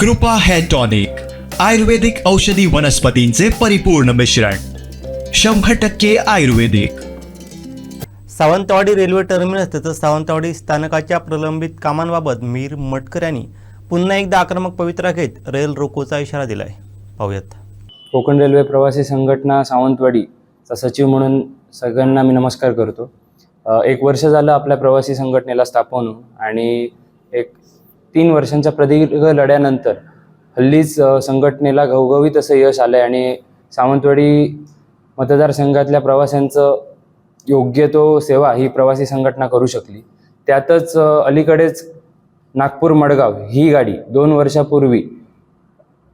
कृपा hair tonic आयुर्वेदिक औषधी वनस्पतींचे परिपूर्ण मिश्रण शंभर टक्के आयुर्वेदिक. सावंतवाडी रेल्वे टर्मिनस तसंच सावंतवाडी स्थानकाच्या प्रलंबित कामांबाबत मीर मटकर यांनी पुन्हा एकदा आक्रमक पवित्रा घेत रेल रोकोचा इशारा दिलाय. पाहूयात. कोकण रेल्वे प्रवासी संघटना सावंतवाडीचा सचिव म्हणून सगळ्यांना मी नमस्कार करतो. एक वर्ष झालं आपल्या प्रवासी संघटनेला स्थापन होऊन आणि एक तीन वर्षांच्या प्रदीर्घ लढ्यानंतर हल्लीच संघटनेला घवघवीत असं यश आलं आहे आणि सावंतवाडी मतदारसंघातल्या प्रवाशांचं योग्य तो सेवा ही प्रवासी संघटना करू शकली. त्यातच अलीकडेच नागपूर मडगाव ही गाडी दोन वर्षापूर्वी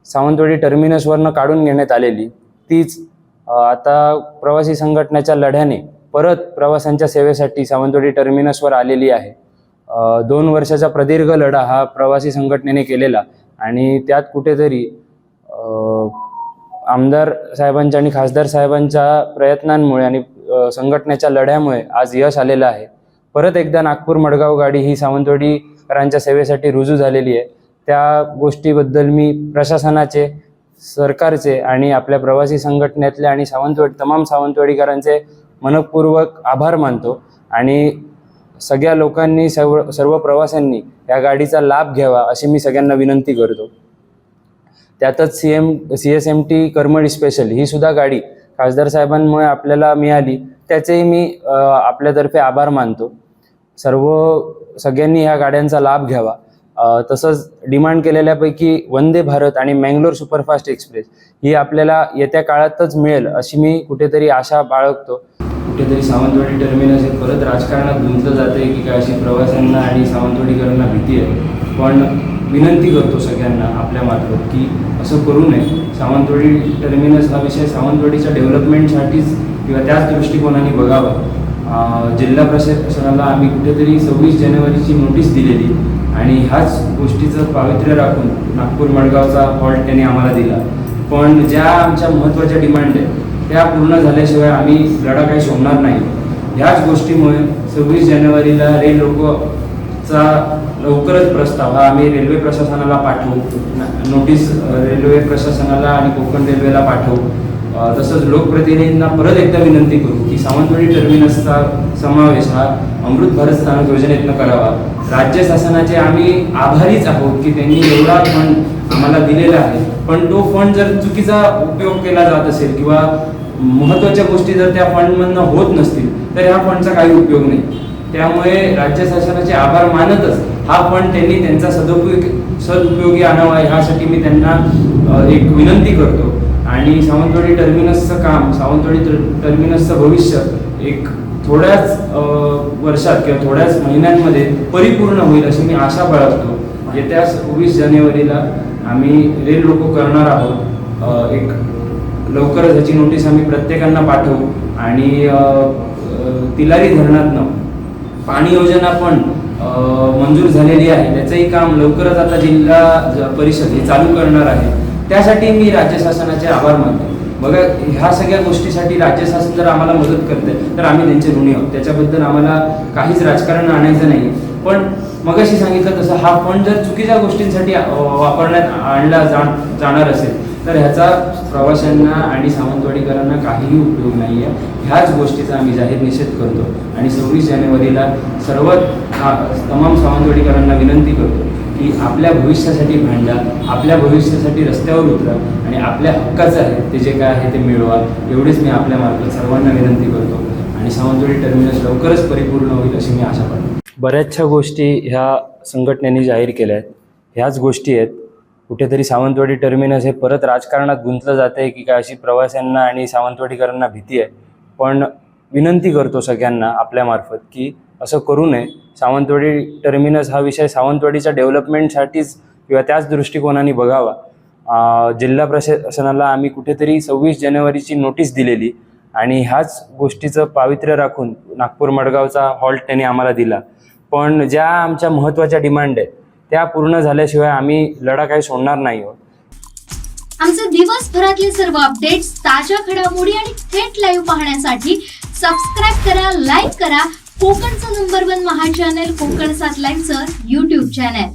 सावंतवाडी टर्मिनसवरनं काढून घेण्यात आलेली. तीच आता प्रवासी संघटनेच्या लढ्याने परत प्रवाशांच्या सेवेसाठी सावंतवाडी टर्मिनसवर आलेली आहे. दोन वर्षाचा प्रदीर्घ लढा हा प्रवासी संघटनेने केलेला. आणि त्यात कुठेतरी आमदार साहेबांच्या आणि खासदार साहेबांच्या प्रयत्नांमुळे आणि संघटनेच्या लढ्यामुळे आज यश आलेलं आहे. परत एकदा नागपूर मडगाव गाडी ही सावंतवाडीकरांच्या सेवेसाठी रुजू झालेली आहे. त्या गोष्टीबद्दल मी प्रशासनाचे सरकारचे आणि आपल्या प्रवासी संघटनेतले आणि सावंतवाडी तमाम सावंतवाडीकरांचे मनपूर्वक आभार मानतो. आणि सगळ्या लोकांनी सर्व सर्व प्रवाशांनी या गाडीचा लाभ घ्यावा अशी मी सगळ्यांना विनंती करतो. त्यातच C M C S M T Karmali special ही सुद्धा गाडी खासदार साहेबांमुळे आपल्याला मिळाली. त्याचेही मी आपल्यातर्फे आभार मानतो. सर्व सगळ्यांनी ह्या गाड्यांचा लाभ घ्यावा. तसंच डिमांड केलेल्यापैकी वंदे भारत आणि मँगलोर सुपरफास्ट एक्सप्रेस ही आपल्याला येत्या काळातच मिळेल अशी मी कुठेतरी आशा बाळगतो. कुठेतरी सावंतवाडी टर्मिनस हे परत राजकारणात गुंतलं जाते की काय अशी प्रवाशांना आणि सावंतवाडीकरांना भीती आहे. पण विनंती करतो सगळ्यांना आपल्या मार्फत की असं करू नये. सावंतवाडी टर्मिनस हा विषय सावंतवाडीच्या डेव्हलपमेंटसाठीच किंवा त्याच दृष्टिकोनाने बघावं. जिल्हा प्रशासनाला आम्ही कुठेतरी सव्वीस जानेवारीची नोटीस दिलेली आणि ह्याच गोष्टीचं पावित्र्य राखून नागपूर मडगावचा हॉल्ट त्यांनी आम्हाला दिला. पण ज्या आमच्या महत्त्वाच्या डिमांड आहेत त्या पूर्ण झाल्याशिवाय आम्ही लढा काही सोडणार नाही. ह्याच गोष्टीमुळे सव्वीस जानेवारीला रेल लोकचा लवकरच प्रस्ताव हा आम्ही रेल्वे प्रशासनाला पाठवू नोटीस रेल्वे प्रशासनाला आणि कोकण रेल्वेला पाठवू. तसंच लोकप्रतिनिधींना परत एकदा विनंती करू की सावंतवाडी टर्मिनसचा समावेश हा अमृत भारत स्थानक योजनेतनं करावा. राज्य शासनाचे आम्ही आभारीच आहोत की त्यांनी एवढा फंड आम्हाला दिलेला आहे पण तो फंड जर चुकीचा उपयोग केला जात असेल किंवा महत्त्वाच्या गोष्टी जर त्या फंडमधनं होत नसतील तर ह्या फंडचा काही उपयोग नाही. त्यामुळे राज्य शासनाचे आभार मानतच हा फंड त्यांनी त्यांचा सदुपयोग सदुपयोगी आणावा ह्यासाठी मी त्यांना एक विनंती करतो. आणि सावंतवाडी टर्मिनसचं काम सावंतवाडी टर्मिनसचं भविष्य एक थोड्याच वर्षात किंवा थोड्याच महिन्यांमध्ये परिपूर्ण होईल अशी मी आशा बाळगतो. येत्या सव्वीस जानेवारीला आम्ही रेल लोको करणार आहोत. एक लवकरच ह्याची नोटीस आम्ही प्रत्येकांना पाठवू. आणि तिलारी धरणातनं पाणी योजना पण मंजूर झालेली आहे. त्याचंही काम लवकरच आता जिल्हा ज- परिषद हे चालू करणार आहे. त्यासाठी मी राज्य शासनाचे आभार मानतो. बघा ह्या सगळ्या गोष्टीसाठी राज्य शासन जर आम्हाला मदत करते तर आम्ही त्यांचे ऋणी आहोत. त्याच्याबद्दल आम्हाला काहीच राजकारण आणायचं नाही. पण मगाशी सांगितलं तसं हा फंड जर चुकीच्या गोष्टींसाठी वापरण्यात आणला जाण जाणार असेल तर ह्याचा प्रवाशांना आणि सावंतवाडीकरांना काहीही उपयोग नाही आहे ह्याच गोष्टीचा आम्ही जाहीर निषेध करतो आणि सव्वीस जानेवारीला सर्व तमाम सावंतवाडीकरांना विनंती करतो की आपल्या भविष्यासाठी भांडा आपल्या भविष्यासाठी रस्त्यावर उतरा आणि आपल्या हक्काचं आहे ते जे काय आहे ते मिळवा. एवढीच मी आपल्या मार्फत सर्वांना विनंती करतो. आणि सावंतवाडी टर्मिनस लवकरच परिपूर्ण होईल अशी मी आशा करतो. बऱ्याचशा गोष्टी ह्या संघटनेने जाहीर केल्या आहेत. ह्याच गोष्टी आहेत. कुठेतरी सावंतवाडी टर्मिनस हे परत राजकारणात गुंतलं जातं आहे की काय अशी प्रवाशांना आणि सावंतवाडीकरांना भीती आहे. पण विनंती करतो सगळ्यांना आपल्यामार्फत की असं करू नये. सावंतवाडी टर्मिनस हा विषय सावंतवाडीच्या डेव्हलपमेंटसाठीच किंवा त्याच दृष्टिकोनाने बघावा. जिल्हा प्रशासनाला आम्ही कुठेतरी सव्वीस जानेवारीची नोटीस दिलेली. आणि ह्याच गोष्टीचं पावित्र्य राखून नागपूर मडगावचा हॉल्ट त्यांनी आम्हाला दिला. पण ज्या आमच्या महत्त्वाच्या डिमांड आहेत त्या पूर्ण झाल्याशिवाय आम्ही लढा काही सोडणार नाही आहोत. आमचे दिवसभरातले सर्व अपडेट्स ताज्या घडामोडी आणि थेट लाईव्ह पाहण्यासाठी सबस्क्राईब करा लाईक करा. कोकणचं नंबर वन महा चॅनल कोकण सात लाईव्हचं युट्यूब चॅनल